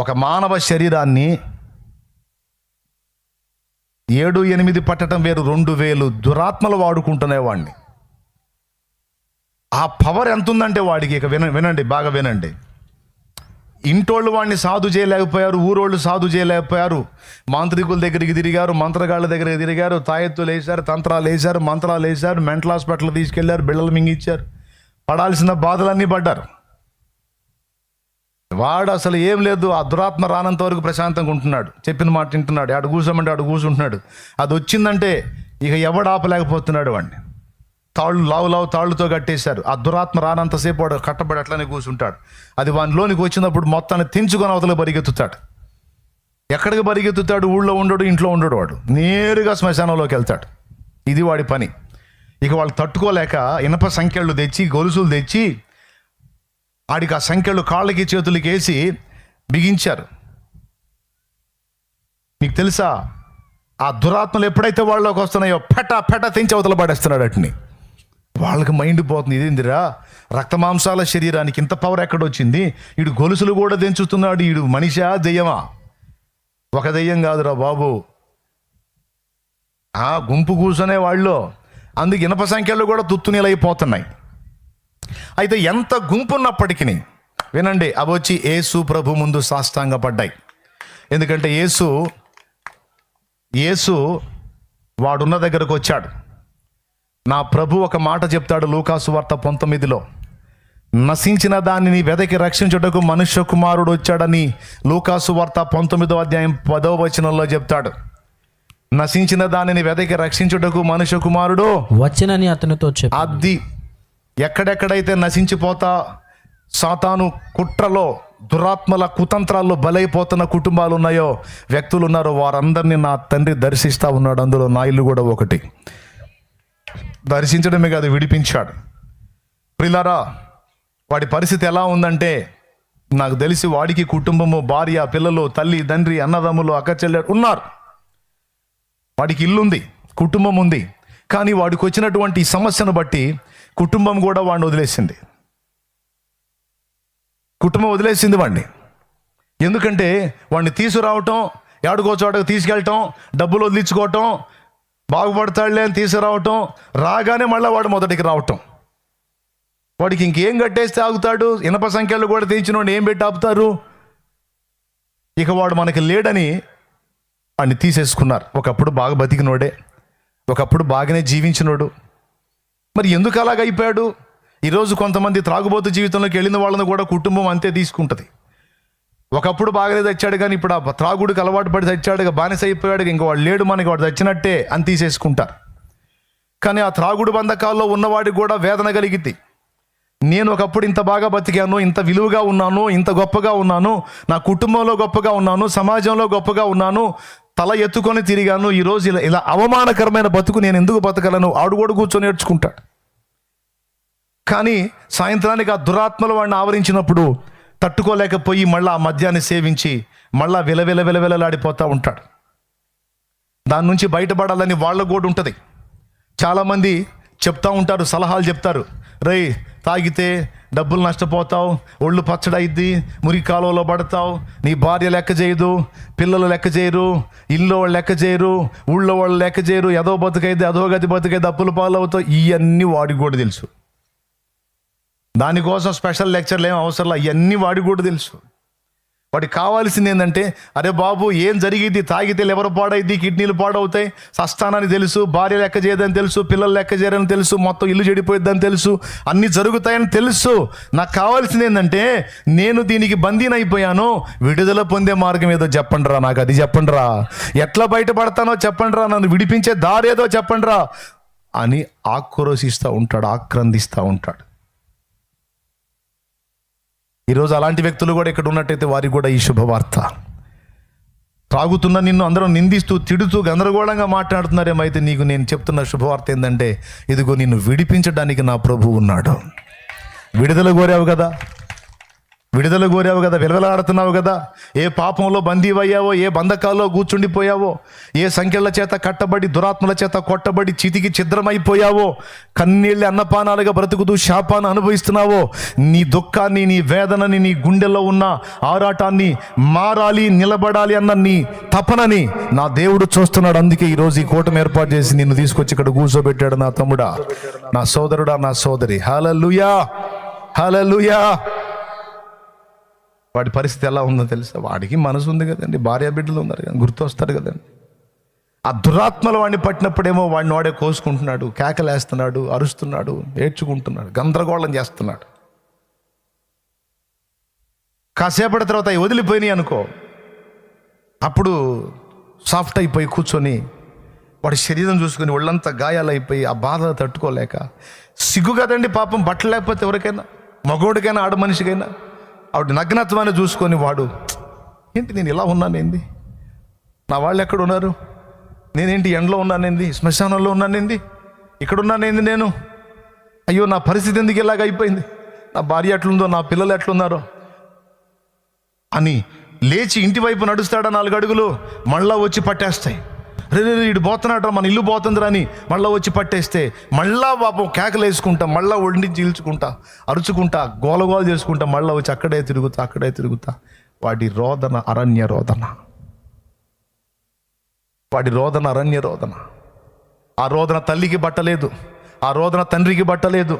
ఒక మానవ శరీరాన్ని ఏడు ఎనిమిది పట్టడం వేరు రెండు వేలు దురాత్మలు వాడుకుంటునేవాడిని ఆ పవర్ ఎంత ఉందంటే వాడికి? ఇక విన వినండి బాగా వినండి. ఇంటోళ్ళు వాడిని సాధు చేయలేకపోయారు ఊరోళ్ళు సాధు చేయలేకపోయారు. మాంత్రికుల దగ్గరికి తిరిగారు మంత్రగాళ్ళ దగ్గరికి తిరిగారు తాయెత్తులు వేశారు తంత్రాలు వేశారు మంత్రాలు వేశారు మెంటల్ హాస్పిటల్ తీసుకెళ్ళారు బిళ్ళలు మింగిచ్చారు. పడాల్సిన బాధలన్నీ పడ్డారు. వాడు అసలు ఏం లేదు ఆ దురాత్మ రానంత వరకు ప్రశాంతంగా ఉంటున్నాడు. చెప్పిన మాట వింటున్నాడు. ఆడు కూర్చోమంటే ఆడు కూర్చుంటున్నాడు. అది వచ్చిందంటే ఇక ఎవడు ఆపలేకపోతున్నాడు వాడిని. తాళ్ళు లావు లావు తాళ్ళుతో కట్టేశారు. ఆ దురాత్మ రానంతసేపు వాడు కట్టబడి అట్లనే కూర్చుంటాడు. అది వానిలోనికి వచ్చినప్పుడు మొత్తాన్ని తెంచుకొని అవతల పరిగెత్తుతాడు. ఎక్కడికి పరిగెత్తుతాడు? ఊళ్ళో ఉండడు ఇంట్లో ఉండడు వాడు. నేరుగా శ్మశానంలోకి వెళ్తాడు. ఇది వాడి పని. ఇక వాళ్ళు తట్టుకోలేక ఇనప సంఖ్యలు తెచ్చి గొలుసులు తెచ్చి ఆడికి ఆ సంఖ్యలు కాళ్ళకి చేతులకి వేసి బిగించారు. మీకు తెలుసా? ఆ దురాత్మలు ఎప్పుడైతే వాళ్ళలోకి వస్తున్నాయో పెట పెట తెంచి అవతల పడేస్తున్నాడు అటుని. వాళ్ళకి మైండ్ పోతుంది ఇదేందిరా? రక్తమాంసాల శరీరానికి ఇంత పవర్ ఎక్కడొచ్చింది ఇడు గొలుసులు కూడా తెంచుతున్నాడు వీడు మనిషా దెయ్యమా? ఒక దెయ్యం కాదురా బాబు. ఆ గుంపు కూర్చునే వాళ్ళు. అందుకు ఇనప సంఖ్యలు కూడా తుత్తునీలైపోతున్నాయి అయితే ఎంత గుంపు ఉన్నప్పటికీ వినండి అవి వచ్చి యేసు ప్రభు ముందు సాష్టాంగపడ్డాయి. ఎందుకంటే యేసు యేసు వాడున్న దగ్గరకు వచ్చాడు. నా ప్రభు ఒక మాట చెప్తాడు లూకాసు వార్త పంతొమ్మిదిలో. నశించిన దానిని వెదకి రక్షించుటకు మనుష్య కుమారుడు వచ్చాడని లూకాసు వార్త పంతొమ్మిదో అధ్యాయం పదో వచనంలో చెప్తాడు. నశించిన దానిని వెదకి రక్షించుటకు మనుష్య కుమారుడు వచ్చనని అతనితో చెప్పు అది ఎక్కడెక్కడైతే నశించిపోతా సాతాను కుట్రలో దురాత్మల కుతంత్రాల్లో బలైపోతున్న కుటుంబాలు ఉన్నాయో వ్యక్తులు ఉన్నారో వారందరినీ నా తండ్రి దర్శిస్తా ఉన్నాడు. అందులో నా ఇల్లు కూడా ఒకటి. దర్శించడమే కాదు విడిపించాడు. ప్రిలరా వాడి పరిస్థితి ఎలా ఉందంటే నాకు తెలిసి వాడికి కుటుంబము భార్య పిల్లలు తల్లి తండ్రి అన్నదమ్ములు అక్క చెల్లె ఉన్నారు. వాడికి ఇల్లు ఉంది కుటుంబం ఉంది కానీ వాడికి వచ్చినటువంటి సమస్యను బట్టి కుటుంబం కూడా వాడిని వదిలేసింది. కుటుంబం వదిలేసింది వాడిని ఎందుకంటే వాడిని తీసుకురావటం ఏడుకో చోటకు తీసుకెళ్ళటం డబ్బులు వదిలించుకోవటం బాగుపడతాడులే అని తీసుకురావటం రాగానే మళ్ళీ వాడు మొదటికి రావటం. వాడికి ఇంకేం కట్టేస్తే ఆగుతాడు? ఇనప సంఖ్యలు కూడా తెచ్చినోడు ఏం పెట్టి ఆపుతారు? ఇక వాడు మనకి లేడని వాడిని తీసేసుకున్నారు. ఒకప్పుడు బాగా బతికినోడే. ఒకప్పుడు బాగానే జీవించినోడు. మరి ఎందుకు అలాగ అయిపోయాడు? ఈరోజు కొంతమంది త్రాగుబోతు జీవితంలోకి వెళ్ళిన వాళ్ళని కూడా కుటుంబం అంతే తీసుకుంటుంది. ఒకప్పుడు బాగానే తెచ్చాడు కానీ ఇప్పుడు ఆ త్రాగుడికి అలవాటు పడి తెచ్చాడు బానిస అయిపోయాడు ఇంక వాడు లేడు మనకి వాడు తెచ్చినట్టే అని తీసేసుకుంటారు. కానీ ఆ త్రాగుడు బంధకాల్లో ఉన్నవాడికి కూడా వేదన కలిగింది నేను ఒకప్పుడు ఇంత బాగా బతికాను ఇంత విలువగా ఉన్నాను ఇంత గొప్పగా ఉన్నాను నా కుటుంబంలో గొప్పగా ఉన్నాను సమాజంలో గొప్పగా ఉన్నాను తల ఎత్తుకొని తిరిగాను ఈరోజు ఇలా ఇలా అవమానకరమైన బతుకు నేను ఎందుకు బతకలను? ఆడు కూడా కూర్చొని నేర్చుకుంటాడు. కానీ సాయంత్రానికి ఆ దురాత్మలు వాడిని ఆవరించినప్పుడు తట్టుకోలేకపోయి మళ్ళీ ఆ మద్యాన్ని సేవించి మళ్ళా విలవిల విలవిలలాడిపోతూ ఉంటాడు. దాని నుంచి బయటపడాలని వాళ్ళకు కూడా ఉంటుంది. చాలామంది చెప్తా ఉంటారు సలహాలు చెప్తారు. రై తాగితే డబ్బులు నష్టపోతావు ఒళ్ళు పచ్చడైద్ది మురికి కాలువలో పడతావు నీ భార్య లెక్క చేయదు పిల్లలు లెక్క చేయరు ఇల్లు వాళ్ళు లెక్క చేయరు ఊళ్ళో వాళ్ళు లెక్క చేయరు ఎదో బతుకైతే అదో గతి బతుకైతే అప్పులు పాలవుతావు ఇవన్నీ వాడికి కూడా తెలుసు. దానికోసం స్పెషల్ లెక్చర్లు ఏం అవసరం ఇవన్నీ వాడికి కూడా తెలుసు. వాడికి కావాల్సింది ఏంటంటే అరే బాబు ఏం జరిగింది తాగితే లివర్ పాడైద్ది కిడ్నీలు పాడవుతాయి. సస్థానాన్ని తెలుసు భార్య లెక్క చేయదని తెలుసు పిల్లలు లెక్క చేయరని తెలుసు మొత్తం ఇల్లు చెడిపోయిద్దని తెలుసు అన్నీ జరుగుతాయని తెలుసు. నాకు కావాల్సింది ఏంటంటే నేను దీనికి బందీనైపోయాను విడుదల పొందే మార్గం ఏదో చెప్పండిరా నాకు అది చెప్పండిరా. ఎట్లా బయటపడతానో చెప్పండిరా నన్ను విడిపించే దారి ఏదో చెప్పండిరా అని ఆక్రోశిస్తూ ఉంటాడు ఆక్రందిస్తూ ఉంటాడు. ఈరోజు అలాంటి వ్యక్తులు కూడా ఇక్కడ ఉన్నట్టయితే వారికి కూడా ఈ శుభవార్త. త్రాగుతున్న నిన్ను అందరూ నిందిస్తూ తిడుతూ గందరగోళంగా మాట్లాడుతున్నారేమో అయితే నీకు నేను చెప్తున్న శుభవార్త ఏంటంటే ఇదిగో నిన్ను విడిపించడానికి నా ప్రభు ఉన్నాడు. విడుదల కోరావు కదా? విడుదల కోరావు కదా విలవలాడుతున్నావు కదా. ఏ పాపంలో బందీవయ్యావో ఏ బంధకాల్లో కూర్చుండిపోయావో ఏ సంఖ్యల చేత కట్టబడి దురాత్మల చేత కొట్టబడి చితికి ఛిద్రమైపోయావో కన్నీళ్ళ అన్నపానాలుగా బ్రతుకుతూ శాపాన్ని అనుభవిస్తున్నావో నీ దుఃఖాన్ని నీ వేదనని నీ గుండెల్లో ఉన్న ఆరాటాన్ని మారాలి నిలబడాలి అన్న నీ తపనని నా దేవుడు చూస్తున్నాడు. అందుకే ఈరోజు ఈ కూటమి ఏర్పాటు చేసి నిన్ను తీసుకొచ్చి ఇక్కడ కూర్చోబెట్టాడు నా తమ్ముడా నా సోదరుడా నా సోదరి. హలలుయా హలలుయా వాడి పరిస్థితి ఎలా ఉందో తెలుసా? వాడికి మనసు ఉంది కదండి భార్య బిడ్డలు ఉన్నారు కదా గుర్తు వస్తారు కదండి. ఆ దురాత్మలు వాడిని పట్టినప్పుడేమో వాడిని వాడే కోసుకుంటున్నాడు కేకలేస్తున్నాడు అరుస్తున్నాడు ఏడ్చుకుంటున్నాడు గందరగోళం చేస్తున్నాడు. కాసేపటి తర్వాత అవి వదిలిపోయినాయి అనుకో అప్పుడు సాఫ్ట్ అయిపోయి కూర్చొని వాడి శరీరం చూసుకొని ఒళ్ళంతా గాయాలైపోయి ఆ బాధ తట్టుకోలేక సిగ్గు కదండి పాపం బట్టలు లేకపోతే ఎవరికైనా మగోడికైనా ఆడ మనిషికైనా ఆవిడ నగ్నత్వాన్ని చూసుకొని వాడు ఏంటి నేను ఇలా ఉన్నానేంది? నా వాళ్ళు ఎక్కడ ఉన్నారు? నేనేంటి ఎండలో ఉన్నానేంది? శ్మశానంలో ఉన్నానేంది? ఇక్కడ ఉన్నానేంది నేను? అయ్యో నా పరిస్థితి ఎందుకు ఇలాగ అయిపోయింది? నా భార్య ఎట్లుందో నా పిల్లలు ఎట్లున్నారో? అని లేచి ఇంటి వైపు నడుస్తాడా నాలుగు అడుగులు మళ్ళా వచ్చి పట్టేస్తాయి. రే రే, ఇటు పోతున్నాడు మన ఇల్లు పోతుందిరా అని మళ్ళీ వచ్చి పట్టేస్తే మళ్ళా పాపం కేకలు వేసుకుంటా మళ్ళా వండి చీల్చుకుంటా అరుచుకుంటా గోలగోలు చేసుకుంటా మళ్ళీ వచ్చి అక్కడే తిరుగుతా అక్కడే తిరుగుతా. వాటి రోదన అరణ్య రోదన. వాటి రోదన అరణ్య రోదన. ఆ రోదన తల్లికి బట్టలేదు ఆ రోదన తండ్రికి బట్టలేదు.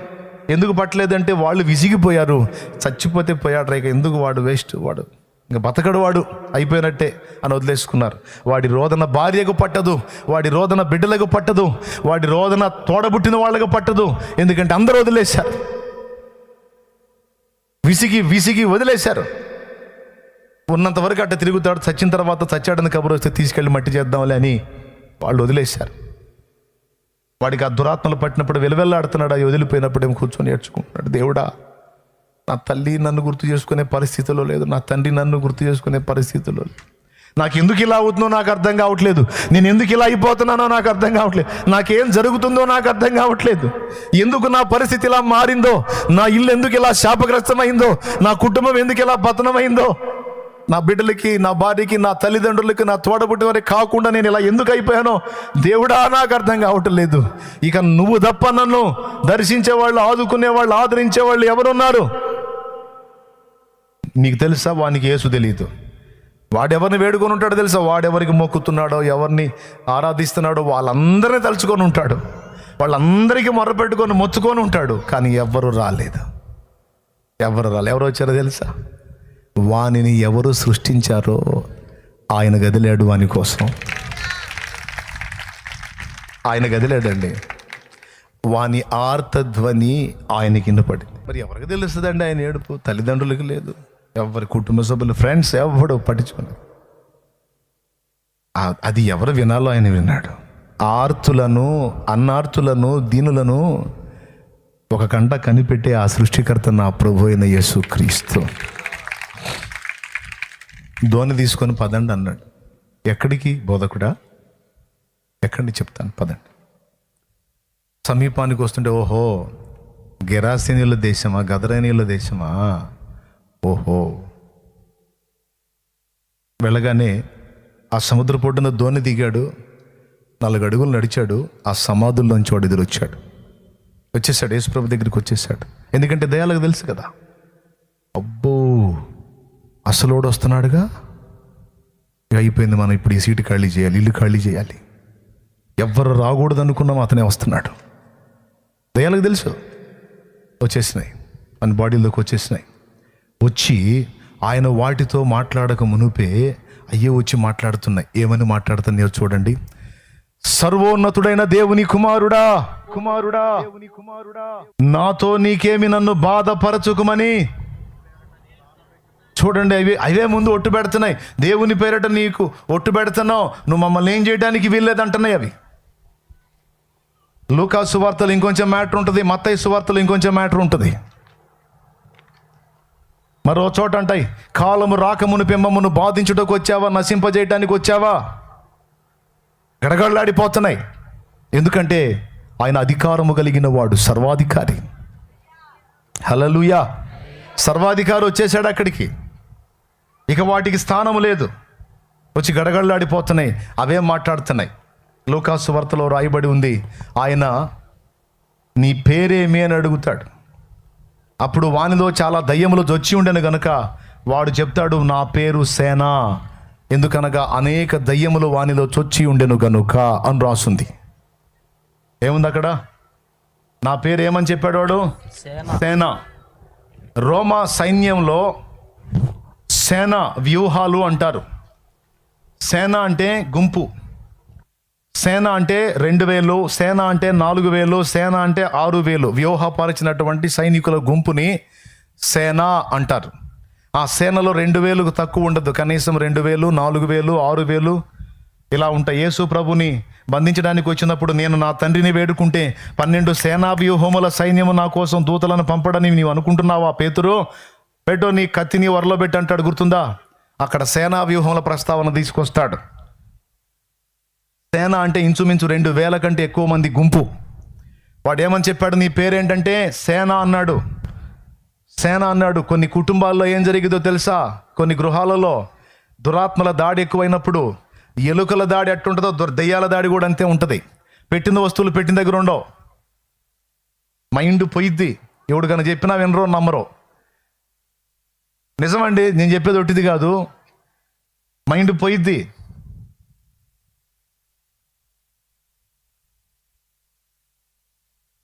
ఎందుకు పట్టలేదంటే వాళ్ళు విసిగిపోయారు చచ్చిపోతే పోయాడు రేక ఎందుకు వాడు వేస్ట్ వాడు? ఇంకా బతకడు వాడు అయిపోయినట్టే అని వదిలేసుకున్నారు. వాడి రోదన భార్యకు పట్టదు వాడి రోదన బిడ్డలకు పట్టదు వాడి రోదన తోడబుట్టిన వాళ్ళకు పట్టదు. ఎందుకంటే అందరూ వదిలేశారు. విసిగి విసిగి వదిలేశారు. ఉన్నంత వరకు అట్ట తిరుగుతాడు చచ్చిన తర్వాత చచ్చాడని కబురు వస్తే తీసుకెళ్ళి మట్టి చేద్దాంలే అని వాళ్ళు వదిలేశారు. వాడికి ఆ దురాత్మలు పట్టినప్పుడు వెలువెల్లాడుతున్నాడు అవి వదిలిపోయినప్పుడు ఏమో కూర్చొని ఏడ్చుకుంటున్నాడు? దేవుడా నా తల్లి నన్ను గుర్తు చేసుకునే పరిస్థితిలో లేదు నా తండ్రి నన్ను గుర్తు చేసుకునే పరిస్థితిలో లేదు. నాకు ఎందుకు ఇలా అవుతుందో నాకు అర్థం కావట్లేదు. నేను ఎందుకు ఇలా అయిపోతున్నానో నాకు అర్థం కావట్లేదు. నాకేం జరుగుతుందో నాకు అర్థం కావట్లేదు. ఎందుకు నా పరిస్థితి ఇలా మారిందో? నా ఇల్లు ఎందుకు ఇలా శాపగ్రస్తమైందో? నా కుటుంబం ఎందుకు ఇలా పతనమైందో? నా బిడ్డలకి నా భార్యకి నా తల్లిదండ్రులకి నా తోడబుట్టి వారికి కాకుండా నేను ఇలా ఎందుకు అయిపోయానో దేవుడా నాకు అర్థం కావటం లేదు ఇక నువ్వు తప్ప నన్ను దర్శించే వాళ్ళు ఆదుకునే వాళ్ళు ఆదరించే వాళ్ళు ఎవరున్నారు? నీకు తెలుసా వానికి యేసు తెలియదు వాడెవరిని వేడుకొని ఉంటాడో తెలుసా? వాడెవరికి మొక్కుతున్నాడో ఎవరిని ఆరాధిస్తున్నాడో వాళ్ళందరినీ తలుచుకొని ఉంటాడు. వాళ్ళందరికీ మొరపెట్టుకొని మొత్తుకొని ఉంటాడు. కానీ ఎవ్వరు రాలేదు. ఎవరు రాలేదు ఎవరు వచ్చారో తెలుసా? వానిని ఎవరు సృష్టించారో ఆయన గదిలాడు వాని కోసం. ఆయన గదిలాడండి. వాని ఆర్తధ్వని ఆయనకి వినపడింది. మరి ఎవరికి తెలుస్తుందండి ఆయన ఏడుపు? తల్లిదండ్రులకు లేదు. ఎవరి కుటుంబ సభ్యులు ఫ్రెండ్స్ ఎవడు పట్టించుకోలేదు. అది ఎవరు వినాలో ఆయన విన్నాడు. ఆర్తులను అన్నార్తులను దీనులను ఒక కంట కనిపెట్టే ఆ సృష్టికర్త నా ప్రభు అయిన యేసు క్రీస్తు ధోని తీసుకొని పదండి అన్నాడు. ఎక్కడికి బోధకుడా? ఎక్కడిని చెప్తాను పదండి. సమీపానికి వస్తుంటే ఓహో గెరాసీనీల దేశమా గదరేనీల దేశమా? ఓహో. వెళ్ళగానే ఆ సముద్ర పొడ్డున ధోని దిగాడు. నాలుగు అడుగులు నడిచాడు. ఆ సమాధుల్లోంచి వాడు ఎదురొచ్చాడు. వచ్చేసాడు. యేసుప్రభు దగ్గరికి వచ్చేసాడు. ఎందుకంటే దయాలకు తెలుసు కదా. అబ్బో! అసలోడు వస్తున్నాడుగా? అయిపోయింది మనం ఇప్పుడు ఈ సీటు ఖాళీ చేయాలి ఇల్లు ఖాళీ చేయాలి. ఎవ్వరు రాకూడదు అనుకున్నాం అతనే వస్తున్నాడు. దయాలకు తెలుసు. వచ్చేసినాయి. మన బాడీలోకి వచ్చేసినాయి. వచ్చి ఆయన వాటితో మాట్లాడక మునుపే అయ్యే వచ్చి మాట్లాడుతున్నాయి ఏమని మాట్లాడుతున్నాయో చూడండి. సర్వోన్నతుడైన దేవుని కుమారుడా కుమారుడా దేవుని కుమారుడా నాతో నీకేమి నన్ను బాధపరచుకుమని? చూడండి అవి అవే ముందు ఒట్టు పెడుతున్నాయి. దేవుని పేరట నీకు ఒట్టు పెడుతున్నావు. నువ్వు మమ్మల్ని ఏం చేయడానికి వీల్లేదంటున్నాయి అవి. లూకా సువార్తలు ఇంకొంచెం మ్యాటర్ ఉంటుంది మత్తయ్య సువార్తలు ఇంకొంచెం మ్యాటర్ ఉంటుంది. మరో చోట అంటాయి కాలము రాకమును పెమ్మమును బాధించుటకు వచ్చావా? నశింపజేయటానికి వచ్చావా? గడగడలాడిపోతున్నాయి. ఎందుకంటే ఆయన అధికారము కలిగిన వాడు సర్వాధికారి. హలలుయా సర్వాధికారి వచ్చేసాడు అక్కడికి. ఇక వాటికి స్థానం లేదు. వచ్చి గడగడలాడిపోతున్నాయి. అవే మాట్లాడుతున్నాయి. లోకాసు వార్తలో రాయబడి ఉంది ఆయన నీ పేరేమి? అని అడుగుతాడు. అప్పుడు వానిలో చాలా దయ్యములు జొచ్చి ఉండెను గనుక వాడు చెప్తాడు నా పేరు సేన. ఎందుకనగా అనేక దయ్యములు వానిలో చొచ్చి ఉండెను గనుక అని రాసుంది. ఏముంది అక్కడ? నా పేరు ఏమని చెప్పాడు వాడు? సేన. రోమా సైన్యంలో సేన వ్యూహాలు అంటారు. సేన అంటే గుంపు. సేన అంటే రెండు వేలు సేన అంటే నాలుగు వేలు సేన అంటే ఆరు వేలు. వ్యూహపరిచినటువంటి సైనికుల గుంపుని సేన అంటారు. ఆ సేనలో రెండు వేలకు తక్కువ ఉండదు. కనీసం రెండు వేలు నాలుగు వేలు ఆరు వేలు ఇలా ఉంటాయి. యేసు ప్రభుని బంధించడానికి వచ్చినప్పుడు నేను నా తండ్రిని వేడుకుంటే పన్నెండు సేనా వ్యూహముల సైన్యము నా కోసం దూతలను పంపడని నీవు అనుకుంటున్నావా? పేతురు పెట్టో నీ కత్తిని వరలో పెట్టి అంటాడు. గుర్తుందా? అక్కడ సేనా వ్యూహముల ప్రస్తావన తీసుకొస్తాడు. సేన అంటే ఇంచుమించు రెండు వేల కంటే ఎక్కువ మంది గుంపు. వాడు ఏమని చెప్పాడు? నీ పేరేంటంటే సేన అన్నాడు. సేన అన్నాడు కొన్ని కుటుంబాల్లో ఏం జరిగిందో తెలుసా? కొన్ని గృహాలలో దురాత్మల దాడి ఎక్కువైనప్పుడు ఎలుకల దాడి ఎట్టుంటుందో దుర్ దెయ్యాల దాడి కూడా అంతే ఉంటుంది. పెట్టిన వస్తువులు పెట్టిన దగ్గర ఉండవు. మైండ్ పోయిద్ది. ఎవడు చెప్పినా వినరో నమ్మరో. నిజమండి నేను చెప్పేది ఒట్టిది కాదు. మైండ్ పోయిద్ది.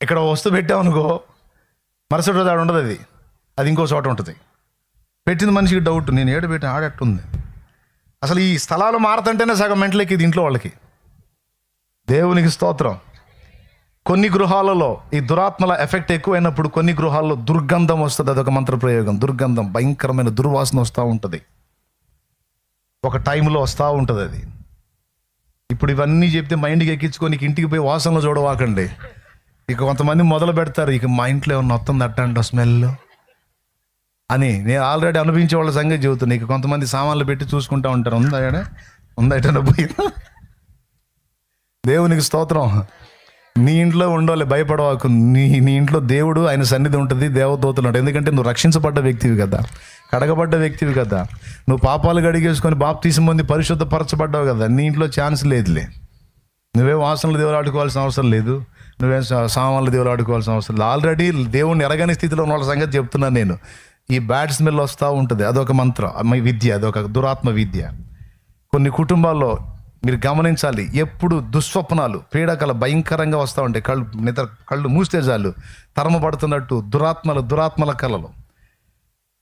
ఇక్కడ ఓ వస్తువు పెట్టామనుకో మరుసటి రోజు ఆడ ఉండదు అది. అది ఇంకో చోట ఉంటుంది. పెట్టింది మనిషికి డౌట్ నేను ఏడు పెట్టిన ఆడట్టుంది అసలు ఈ స్థలాలు మారుతుంటేనే సగం మెంటలెక్కి ఇంట్లో వాళ్ళకి. దేవునికి స్తోత్రం. కొన్ని గృహాలలో ఈ దురాత్మల ఎఫెక్ట్ ఎక్కువైనప్పుడు కొన్ని గృహాల్లో దుర్గంధం వస్తుంది. అదొక ఒక ప్రయోగం దుర్గంధం భయంకరమైన దుర్వాసన వస్తూ ఉంటుంది. ఒక టైంలో వస్తూ ఉంటుంది అది. ఇప్పుడు ఇవన్నీ చెప్తే మైండ్కి ఎక్కించుకొని ఇంటికి పోయి వాసనలు చూడవాకండి. ఇక కొంతమంది మొదలు పెడతారు ఇక మా ఇంట్లో ఏమన్నా వస్తుంది అట్టంట స్మెల్ అని. నేను ఆల్రెడీ అనుభవించే వాళ్ళ సంగతి చెబుతున్నా. ఇక కొంతమంది సామాన్లు పెట్టి చూసుకుంటా ఉంటారు. ఉందా ఏడ? ఉందా ఎటన్నా పోయి దేవునికి స్తోత్రం. నీ ఇంట్లో ఉండాలి భయపడవాకు. నీ నీ ఇంట్లో దేవుడు ఆయన సన్నిధి ఉంటుంది దేవదూతలు ఉంటాయి ఎందుకంటే నువ్వు రక్షించబడ్డ వ్యక్తివి కదా. కడగబడ్డ వ్యక్తివి కదా. నువ్వు పాపాలు గడిగేసుకొని బాప్తీసం పొంది పరిశుద్ధపరచబడ్డావు కదా. నీ ఇంట్లో ఛాన్స్ లేదులే. నువ్వే వాసనలు దేవుడు ఆడుకోవాల్సిన అవసరం లేదు. నువ్వే సామాన్లు దేవుడు ఆడుకోవాల్సిన అవసరం లేదు. ఆల్రెడీ దేవుడిని ఎరగని స్థితిలో ఉన్న వాళ్ళ సంగతి చెప్తున్నాను నేను. ఈ బ్యాడ్ స్మెల్ వస్తూ ఉంటుంది. అదొక మంత్రం విద్య అదొక దురాత్మ విద్య. కొన్ని కుటుంబాల్లో మీరు గమనించాలి ఎప్పుడు దుస్వప్నాలు పీడకలు భయంకరంగా వస్తూ ఉంటాయి. కళ్ళు నిద్ర కళ్ళు మూస్తే చాలు. తరమపడుతున్నట్టు దురాత్మల దురాత్మల కళలు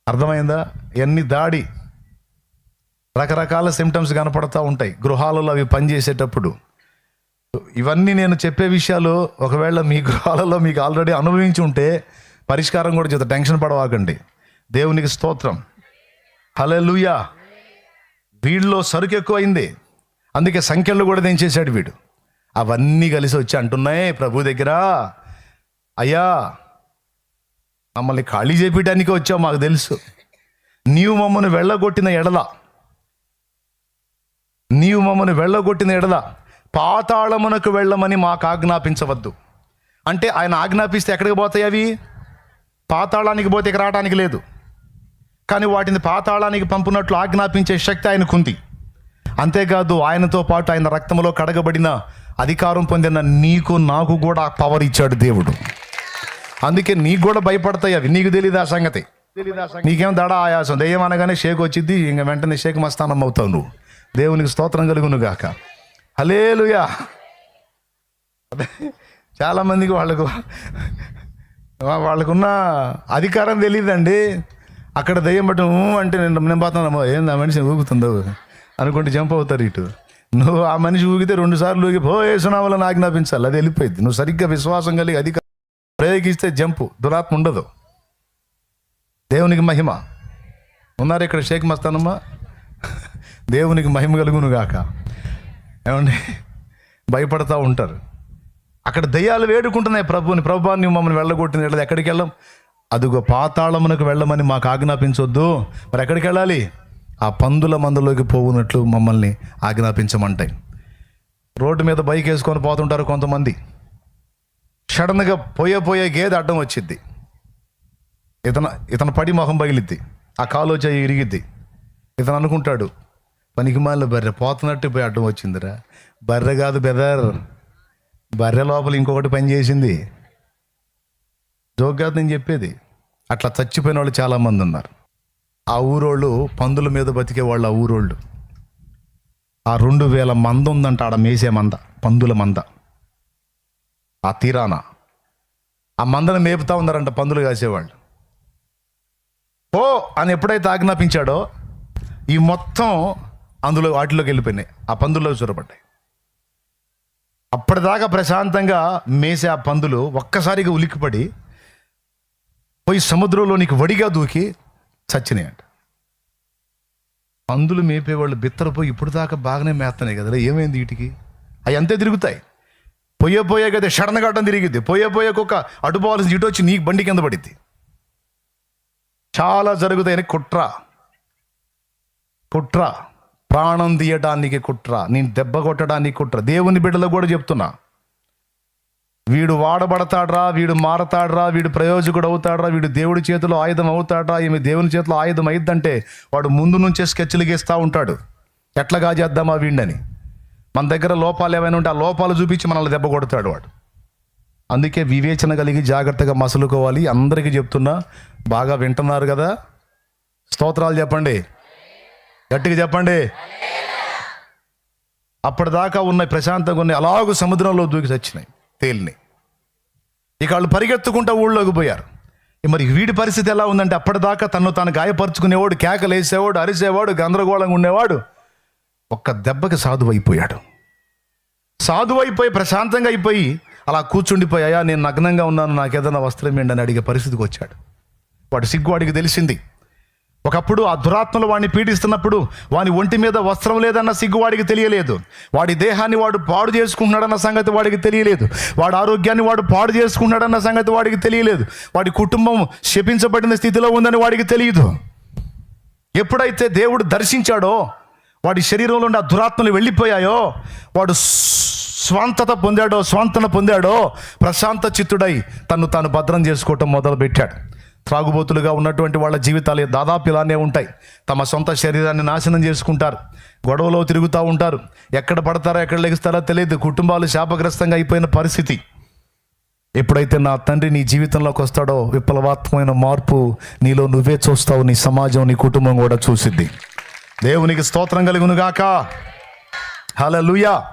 అర్థమైందా? ఎన్ని దాడి రకరకాల సిమ్టమ్స్ కనపడతా ఉంటాయి. గృహాలలో అవి పనిచేసేటప్పుడు. ఇవన్నీ నేను చెప్పే విషయాలు ఒకవేళ మీ గృహాలలో మీకు ఆల్రెడీ అనుభవించి ఉంటే పరిష్కారం కూడా చేత టెన్షన్ పడవాకండి. దేవునికి స్తోత్రం. హలే వీళ్ళలో సరుకు ఎక్కువైంది. అందుకే సంఖ్యలు కూడా దించేశాడు వీడు. అవన్నీ కలిసి వచ్చి అంటున్నాయి ప్రభు దగ్గర. అయ్యా మమ్మల్ని ఖాళీ చేపించడానికి వచ్చావు మాకు తెలుసు. నీవు మమ్మల్ని వెళ్ళగొట్టిన ఎడల. నీవు మమ్మల్ని వెళ్ళగొట్టిన ఎడల. పాతాళమునకు వెళ్ళమని మాకు ఆజ్ఞాపించవద్దు అంటే ఆయన ఆజ్ఞాపిస్తే ఎక్కడికి పోతాయి అవి? పాతాళానికి పోతే ఇక రావడానికి లేదు. కానీ వాటిని పాతాళానికి పంపునట్లు ఆజ్ఞాపించే శక్తి ఆయనకుంది. అంతేకాదు ఆయనతో పాటు ఆయన రక్తంలో కడగబడిన అధికారం పొందిన నీకు నాకు కూడా ఆ పవర్ ఇచ్చాడు దేవుడు. అందుకే నీకు కూడా భయపడతాయి అవి. నీకు తెలియదు ఆ సంగతి? నీకేం దడ ఆయాసం? దయ్యం అనగానే షేక్ వచ్చింది ఇంక వెంటనే షేక్ మస్తానం అవుతావు నువ్వు. దేవునికి స్తోత్రం కలుగును గాక హలేలుయా అదే చాలామందికి వాళ్ళకు వాళ్ళకున్న అధికారం తెలియదండి అక్కడ దయ్యం బట్టి అంటే నేను నేను పోతున్నామో ఏంది ఆ మనిషి ఊగుతుందో? అనుకుంటే జంప్ అవుతారు ఇటు. నువ్వు ఆ మనిషి ఊగితే రెండు సార్లు ఊగి పో వేసునామని ఆజ్ఞాపించాలి అది వెళ్ళిపోయింది. నువ్వు సరిగ్గా విశ్వాసం కలిగి అధికారం ప్రయోగిస్తే జంపు దురాత్మ ఉండదు. దేవునికి మహిమ. ఉన్నారు ఇక్కడ షేక్ మస్తానమ్మా? దేవునికి మహిమ కలుగును గాక ఏమండి? భయపడతా ఉంటారు. అక్కడ దయ్యాలు వేడుకుంటున్నాయి ప్రభుని ప్రభు నువ్వు మమ్మల్ని వెళ్ళగొట్టిన వెళ్ళదు ఎక్కడికి వెళ్ళాం? అదిగో పాతాళమునకు వెళ్ళమని మాకు ఆజ్ఞాపించొద్దు. మరి ఎక్కడికి వెళ్ళాలి? ఆ పందుల మందులోకి పోవునట్లు మమ్మల్ని ఆజ్ఞాపించమంటాయి. రోడ్డు మీద బైక్ వేసుకొని పోతుంటారు కొంతమంది. సడన్గా పోయే పోయే గేదె అడ్డం వచ్చింది ఇతను ఇతను పడి మొహం పగిలిద్ది. ఆ కాలు చేయి ఇరిగిద్ది. ఇతను అనుకుంటాడు పనికిమాల బర్రె. పోతున్నట్టు పోయి అడ్డం వచ్చిందిరా. బర్రె కాదు బెదర్. బర్రె లోపల ఇంకొకటి పని చేసింది. జోక్ కాదు నేను చెప్పేది అట్లా చచ్చిపోయిన వాళ్ళు చాలామంది ఉన్నారు. ఆ ఊరోళ్ళు పందుల మీద బతికే వాళ్ళు ఆ ఊరోళ్ళు. ఆ రెండు వేల మంద ఉందంట ఆడ మేసే మంద పందుల మంద. ఆ తీరాన. ఆ మందను మేపుతా ఉన్నారంట పందులు కాసేవాళ్ళు. ఓ అని ఎప్పుడైతే ఆజ్ఞాపించాడో ఈ మొత్తం అందులో వాటిలోకి వెళ్ళిపోయినాయి. ఆ పందుల్లో చొరబడ్డాయి అప్పటిదాకా ప్రశాంతంగా మేసే ఆ పందులు ఒక్కసారిగా ఉలిక్కిపడి పోయి సముద్రంలోనికి వడిగా దూకి చచ్చినాయంట. పందులు మేపేవాళ్ళు బిత్తరపోయి ఇప్పుడు దాకా బాగానే మేస్తున్నాయి కదా ఏమైంది వీటికి? అవి అంతే తిరుగుతాయి. పోయే పోయే కదా షడన్ గడ్డం తిరిగిద్ది. పోయే పోయే కుక్క అటు పోవాల్సిన ఇటు వచ్చి నీ బండి కింద పడిద్ది. చాలా జరుగుతాయని కుట్ర. కుట్ర. ప్రాణం తీయటానికి కుట్ర నేను దెబ్బ కొట్టడానికి కుట్ర. దేవుని బిడ్డలో కూడా చెప్తున్నా. వీడు వాడబడతాడ్రా వీడు మారతాడ్రా వీడు ప్రయోజకుడు అవుతాడ్రా వీడు దేవుడి చేతిలో ఆయుధం అవుతాడ్రా ఈమె దేవుని చేతిలో ఆయుధం అయిద్దంటే వాడు ముందు నుంచే స్కెచ్లు గీస్తూ ఉంటాడు. ఎట్లాగా చేద్దామా వీడిని మన దగ్గర లోపాలు ఏమైనా ఉంటే ఆ లోపాలు చూపించి మనల్ని దెబ్బ కొడతాడు వాడు. అందుకే వివేచన కలిగి జాగ్రత్తగా మసులుకోవాలి. అందరికీ చెప్తున్నా బాగా వింటున్నారు కదా? స్తోత్రాలు చెప్పండి. గట్టిగా చెప్పండి. అప్పటిదాకా ఉన్న ప్రశాంతంగా ఉన్న అలాగూ సముద్రంలో దూకి చచ్చినాయి తేలిని. ఇక వాళ్ళు పరిగెత్తుకుంటా ఊళ్ళోకి పోయారు. మరి వీడి పరిస్థితి ఎలా ఉందంటే అప్పటిదాకా తను తాను గాయపరుచుకునేవాడు కేకలు వేసేవాడు అరిసేవాడు గందరగోళంగా ఉండేవాడు. ఒక్క దెబ్బకి సాధువు అయిపోయాడు సాధువు అయిపోయి ప్రశాంతంగా అయిపోయి అలా కూర్చుండిపోయాయా నేను నగ్నంగా ఉన్నాను నాకు ఏదైనా వస్త్రం ఏంటని అడిగే పరిస్థితికి వచ్చాడు. వాడు సిగ్గు వాడికి తెలిసింది. ఒకప్పుడు ఆ దురాత్మలు వాడిని పీడిస్తున్నప్పుడు వాని ఒంటి మీద వస్త్రం లేదన్న సిగ్గు వాడికి తెలియలేదు. వాడి దేహాన్ని వాడు పాడు చేసుకుంటున్నాడన్న సంగతి వాడికి తెలియలేదు. వాడి ఆరోగ్యాన్ని వాడు పాడు చేసుకుంటున్నాడన్న సంగతి వాడికి తెలియలేదు. వాడి కుటుంబం శపించబడిన స్థితిలో ఉందని వాడికి తెలియదు. ఎప్పుడైతే దేవుడు దర్శించాడో వాడి శరీరంలో ఉన్న ఆ దురాత్మలు వెళ్ళిపోయాయో వాడు స్వాంతత పొందాడో స్వాంతన పొందాడో ప్రశాంత చిత్తుడై తను తాను భద్రం చేసుకోవటం మొదలుపెట్టాడు. త్రాగుబోతులుగా ఉన్నటువంటి వాళ్ళ జీవితాలు దాదాపు ఇలానే ఉంటాయి. తమ సొంత శరీరాన్ని నాశనం చేసుకుంటారు. గొడవలో తిరుగుతూ ఉంటారు. ఎక్కడ పడతారో ఎక్కడ లెగుస్తారో తెలియదు. కుటుంబాలు శాపగ్రస్తంగా అయిపోయిన పరిస్థితి. ఎప్పుడైతే నా తండ్రి నీ జీవితంలోకి వస్తాడో విప్లవాత్మకమైన మార్పు నీలో నువ్వే చూస్తావు. నీ సమాజం నీ కుటుంబం కూడా చూసిద్ది. దేవునికి స్తోత్రం కలుగునుగాక. లూయా